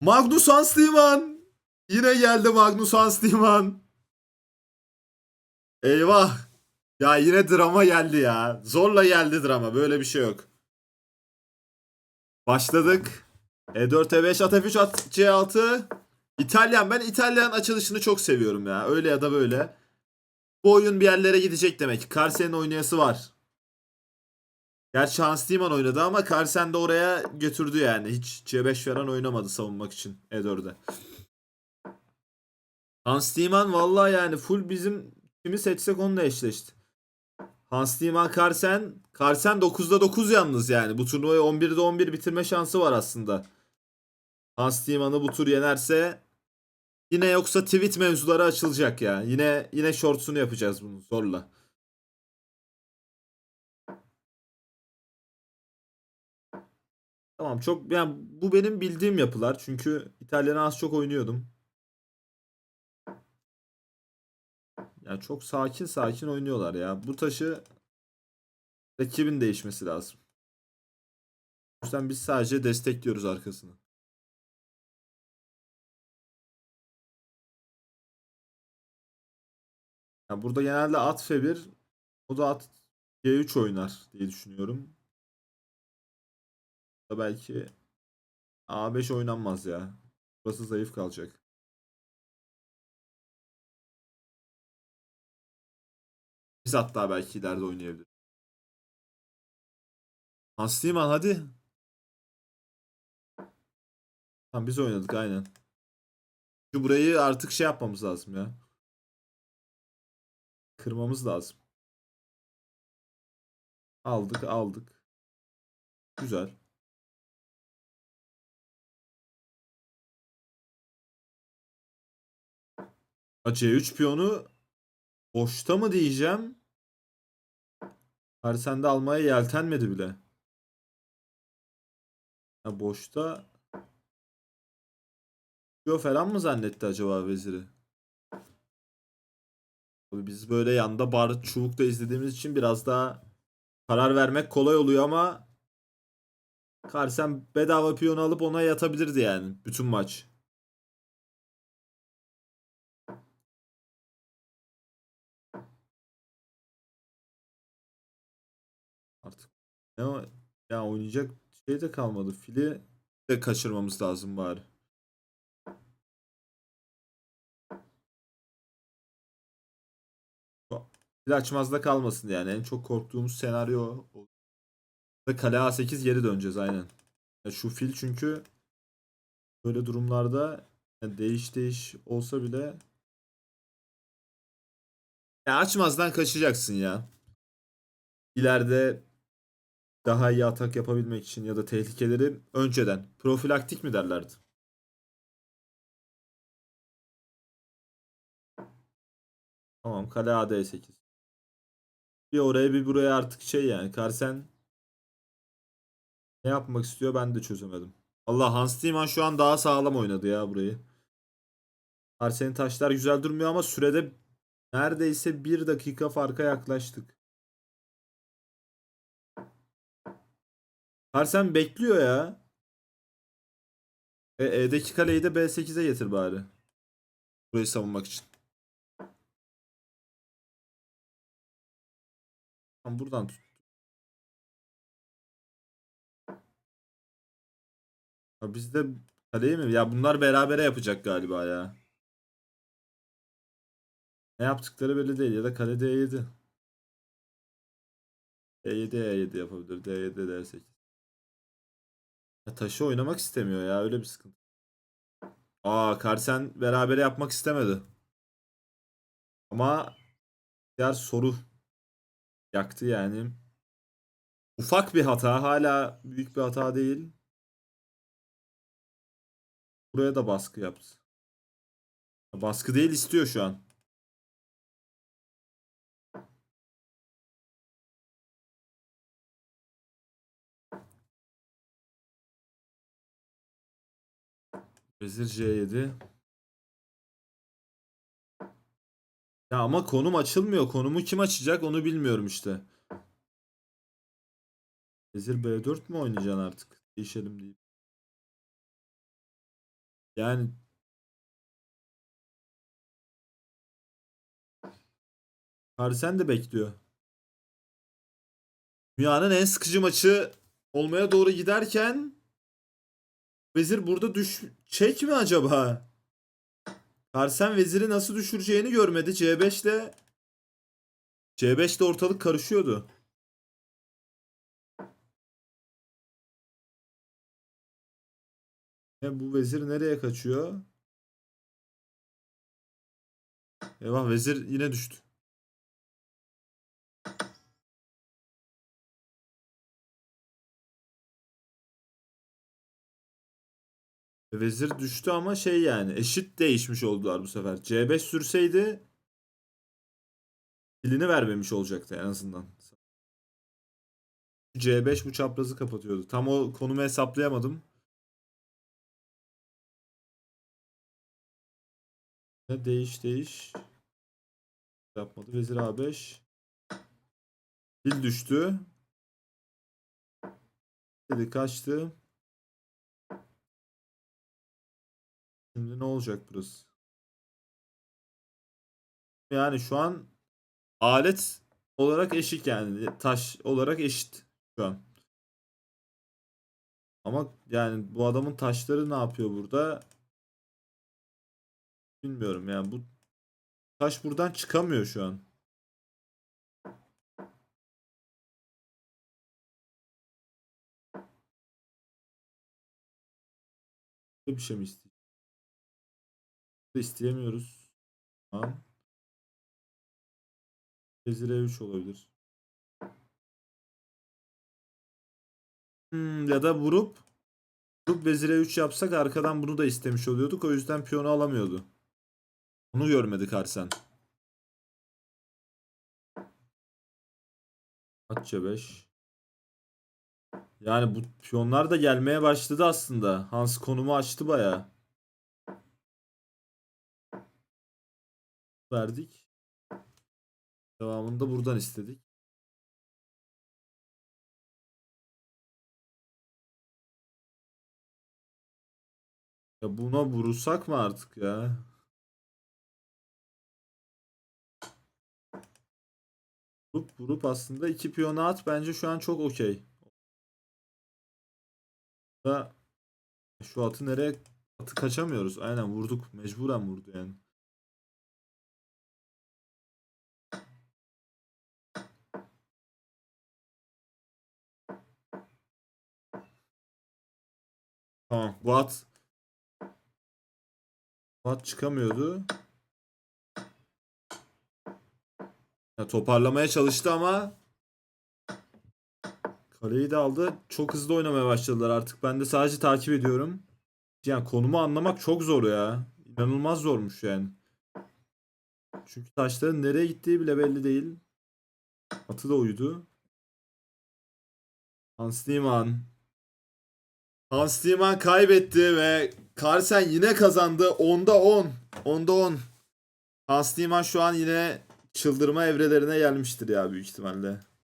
Magnus Hans Diemann. Yine geldi Magnus Hans Diemann. Eyvah. Ya yine drama geldi ya. Zorla geldi drama. Böyle bir şey yok. Başladık. E E4, E5, at F3, at C6. İtalyan. Ben İtalyan açılışını çok seviyorum ya. Öyle ya da böyle. Bu oyun bir yerlere gidecek demek. Carsen'in oynayası var. Gerçi Hans Diemann oynadı ama Carsen de oraya götürdü yani. Hiç C5 falan oynamadı savunmak için E4'de. Hans Diemann vallahi yani full bizim kimi seçsek onunla eşleşti. Hans Diemann Carsen. Carsen 9'da 9 yalnız yani. Bu turnuvayı 11'de 11 bitirme şansı var aslında. Hans Diemann'ı bu tur yenerse yine yoksa tweet mevzuları açılacak ya. Yine yine shorts'unu yapacağız bunu zorla. Tamam çok yani bu benim bildiğim yapılar. Çünkü İtalyan'a az çok oynuyordum. Yani çok sakin sakin oynuyorlar ya. Bu taşı rakibin değişmesi lazım. O yüzden biz sadece destekliyoruz arkasını. Ya burada genelde at F1 o da at G3 oynar diye düşünüyorum. Da belki A5 oynanmaz ya. Burası zayıf kalacak. Biz hatta belki ileride oynayabilir. Asliman hadi. Tamam biz oynadık aynen. Şu burayı artık şey yapmamız lazım ya. Kırmamız lazım. Aldık aldık. Güzel. Ha, C3 piyonu boşta mı diyeceğim? Harsen de almaya yeltenmedi bile. Ha, boşta Yo falan mı zannetti acaba veziri? Tabii biz böyle yanda bar çubukta izlediğimiz için biraz daha karar vermek kolay oluyor ama Karsen bedava piyon alıp ona yatabilirdi yani bütün maç. O- ya oynayacak şey de kalmadı. Fili de kaçırmamız lazım bari. Fil açmazda kalmasın yani. En çok korktuğumuz senaryo. Ve kale A8 geri döneceğiz aynen. Ya şu fil çünkü böyle durumlarda yani değiş değiş olsa bile ya açmazdan kaçacaksın ya. İleride daha iyi atak yapabilmek için ya da tehlikeleri önceden profilaktik mi derlerdi? Tamam kale AD8. Bir oraya bir buraya artık şey yani Karsen ne yapmak istiyor ben de çözemedim. Allah Hans Diemann şu an daha sağlam oynadı ya burayı. Karsen'in taşlar güzel durmuyor ama sürede neredeyse bir dakika farka yaklaştık. Karsen bekliyor ya. E, E'deki kaleyi de B8'e getir bari. Burayı savunmak için. Tamam buradan tut. Ha, biz de kaleyi mi? Ya bunlar berabere yapacak galiba ya. Ne yaptıkları belli değil ya da kale D7. D7 E7 yapabilir. D7 D8. Ya taşı oynamak istemiyor ya öyle bir sıkıntı. Aa Karsen berabere yapmak istemedi. Ama diğer soru yaktı yani. Ufak bir hata hala büyük bir hata değil. Buraya da baskı yaptı. Baskı değil istiyor şu an. Vezir C7. Ya ama konum açılmıyor. Konumu kim açacak onu bilmiyorum işte. Vezir B4 mi oynayacaksın artık? Değişelim deyip. Yani Carlsen de bekliyor. Dünyanın en sıkıcı maçı olmaya doğru giderken Vezir burada düşecek mi acaba? Carlsen Vezir'i nasıl düşüreceğini görmedi. C5 ile C5 ile ortalık karışıyordu. E, bu vezir nereye kaçıyor? Eyvah vezir yine düştü. Vezir düştü ama şey yani eşit değişmiş oldular bu sefer. C5 sürseydi dilini vermemiş olacaktı en azından. C5 bu çaprazı kapatıyordu. Tam o konumu hesaplayamadım. Değiş değiş. Yapmadı. Vezir A5. Dil düştü. Dedi kaçtı. Şimdi ne olacak burası? Yani şu an alet olarak eşit yani. Taş olarak eşit şu an. Ama yani bu adamın taşları ne yapıyor burada? Bilmiyorum yani bu taş buradan çıkamıyor şu an. Bir şey mi istiyor? İsteyemiyoruz. Tamam. Vezir E3 olabilir. Hmm, ya da vurup vurup vezire 3 yapsak arkadan bunu da istemiş oluyorduk. O yüzden piyonu alamıyordu. Onu görmedik Arsen. At C5. Yani bu piyonlar da gelmeye başladı aslında. Hans konumu açtı baya. Verdik. Devamını da buradan istedik. Ya buna vurursak mı artık ya? Vurup vurup aslında iki piyonu at bence şu an çok okey. Şu atı nereye atı kaçamıyoruz. Aynen vurduk. Mecburen vurdu yani. Tamam. Bu at bu at çıkamıyordu. Ya toparlamaya çalıştı ama kaleyi de aldı. Çok hızlı oynamaya başladılar artık. Ben de sadece takip ediyorum. Yani konumu anlamak çok zor ya. İnanılmaz zormuş yani. Çünkü taşların nereye gittiği bile belli değil. Atı da uydu. Hans Niemann. Hans Niemann kaybetti ve Carlsen yine kazandı. 10'da 10. 10'da 10. Hans Niemann şu an yine çıldırma evrelerine gelmiştir ya büyük ihtimalle.